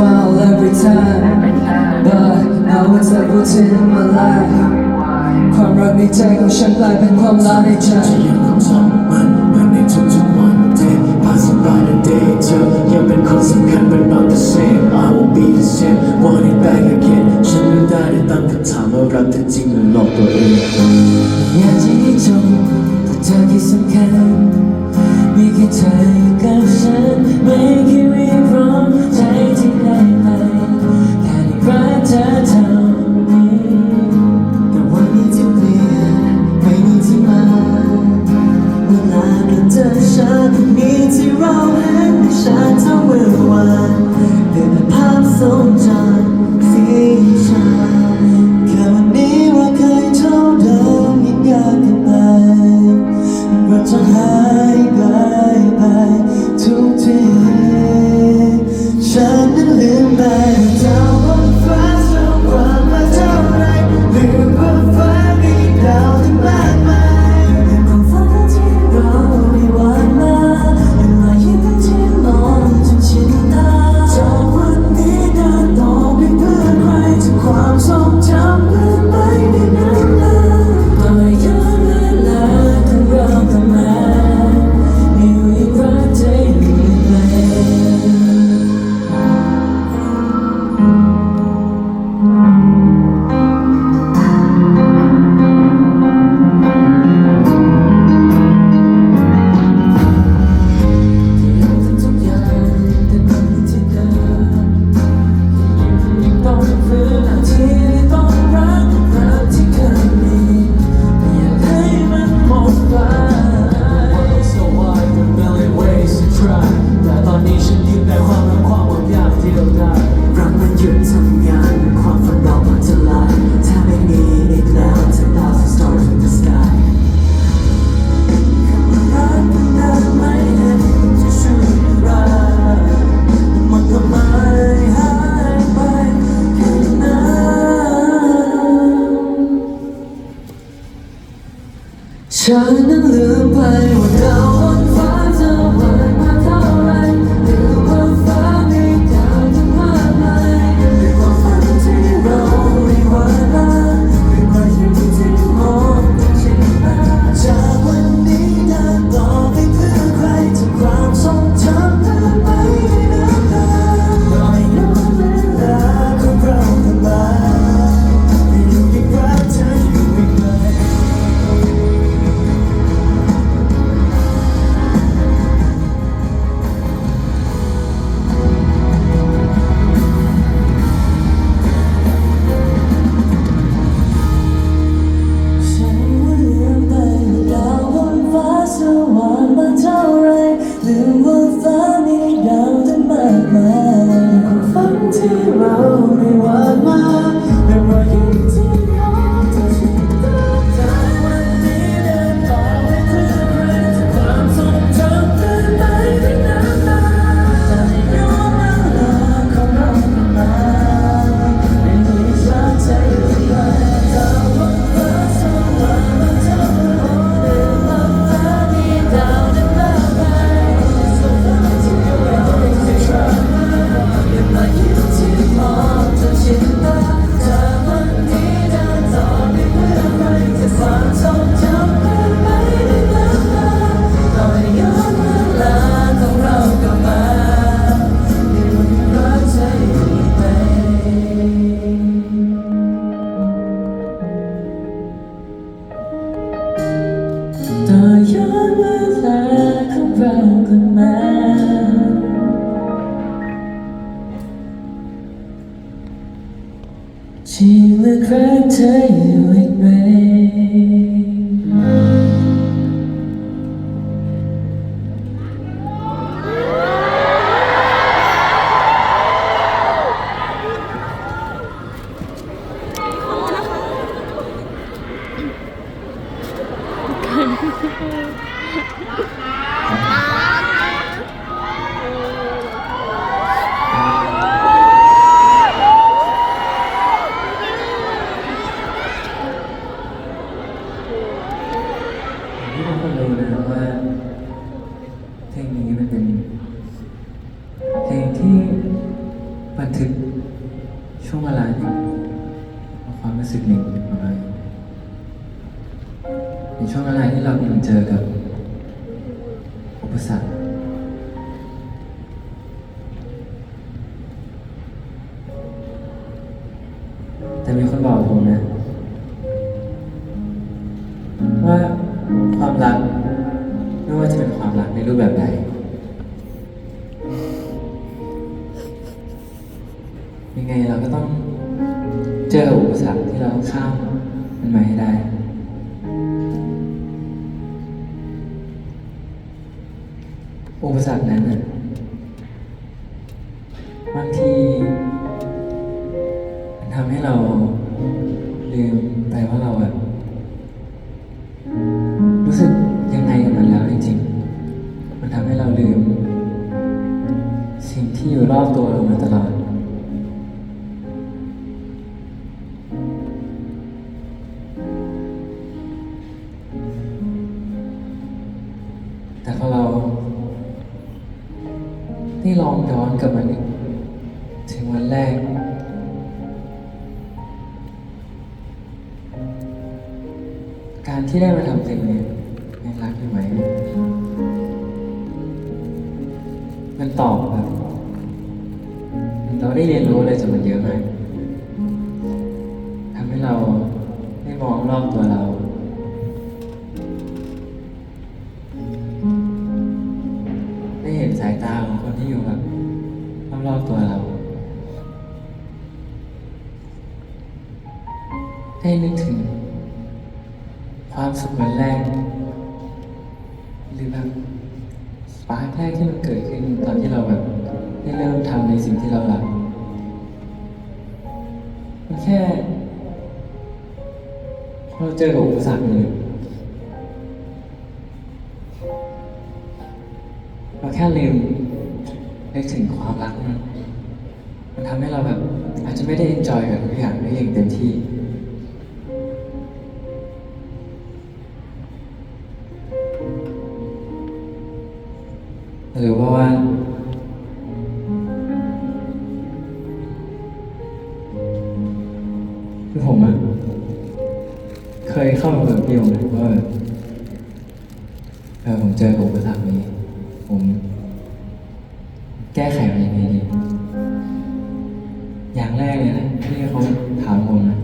smile every time But now it's like routine in my life ความรักในใจของฉันกลายเป็นความล้าในใจจะยังคงจำมันเมืนในทุกๆวัน day passing by the day เธอยังเป็นคนสำคัญ but not the same I won't be the same want it back again ฉันไม่ได้ได้ตั้งคำถามว่ารักแธอจริงหรือหลอกตัวเอง rolling, shines a little one, then the pops on time. ธอนั้นลืมไปว่าเรา สึกหนึ่งของเราในช่วงเวลาที่เรากำลังเจอกับอุปสรรคแต่มีคนบอกผมนะ ว่าความรักไม่ว่าจะเป็นความรักในรูปแบบใด ไงเราก็ต้องเจออุปสรรคที่เราข้ามมันมาให้ได้ อุปสรรคนั้นน่ะบางทีมันทำให้เราลืมไปว่าเราแบบรู้สึกยังไงกับมันแล้วจริงๆ มันทำให้เราลืม สิ่งที่อยู่รอบตัวเรามาตลอด การที่ได้มาทำสิ่งนี้ยังรักอยู่ไหม มันตอบแบบเราได้เรียนรู้อะไรจากมันเยอะมากทำให้เราได้มองรอบตัวเราได้เห็นสายตาของคนที่อยู่แบบรอบๆตัวเรา ได้นึกถึง ความสุขวันแรก หรือแบบสปาร์คแรกที่มันเกิดขึ้นตอนที่เราแบบได้เริ่มทำในสิ่งที่เรารักมันแค่เราเจอกับอุปสรรคหนึ่งเราแค่ลืมนึกถึงความรักมันทำให้เราแบบอาจจะไม่ได้ enjoy กับทุกอย่างได้อย่างเต็มที่ หรือว่าว่าคือผมอะเคยเข้าไปกับพี่ยงนะว่าแบบเออผมเจออุปสรรคนี้ ผม แก้ไขมันยังไงดี อย่างแรกเลยนะที่เขาถามผมนะ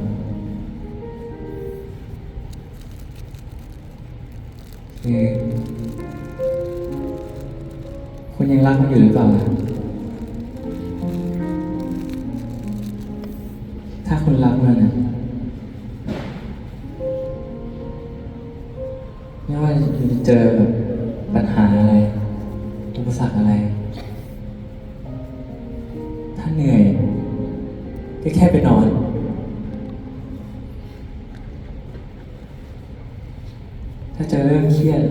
คือ คุณยังรักมันอยู่หรือเปล่า ถ้าคุณรักมันนะไม่ว่าคุณจะเจอแบบปัญหาอะไร อุปสรรคอะไร ถ้าเหนื่อย ก็แค่ไปนอน ถ้าเจอเรื่องเครียด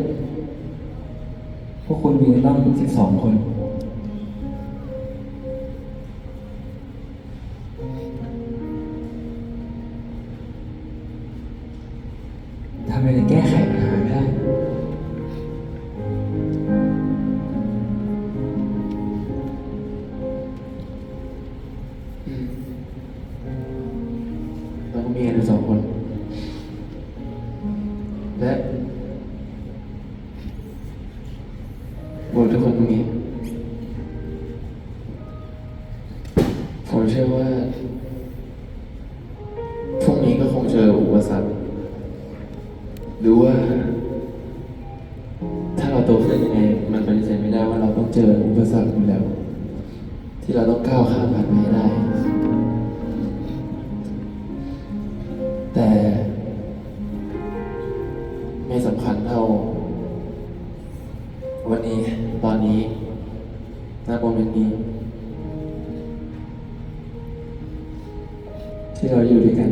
มีต้องสิบสองคน ทำไมถึงแก้ไขปัญหาไม่ได้ เราก็มีกันอยู่สองคน และ บททุกคนตรงนี้ ผมเชื่อว่าพรุ่งนี้ก็คงเจออุปสรรคหรือว่า ถ้าเราโตขึ้นยังไงมันปฏิเสธไม่ได้ว่าเราต้องเจออุปสรรคอยู่แล้ว ที่เราต้องก้าวข้ามผ่านไปได้ แต่ ไม่สำคัญเท่า นี้ณโมเมนต์นี้ ที่เราอยู่ด้วยกัน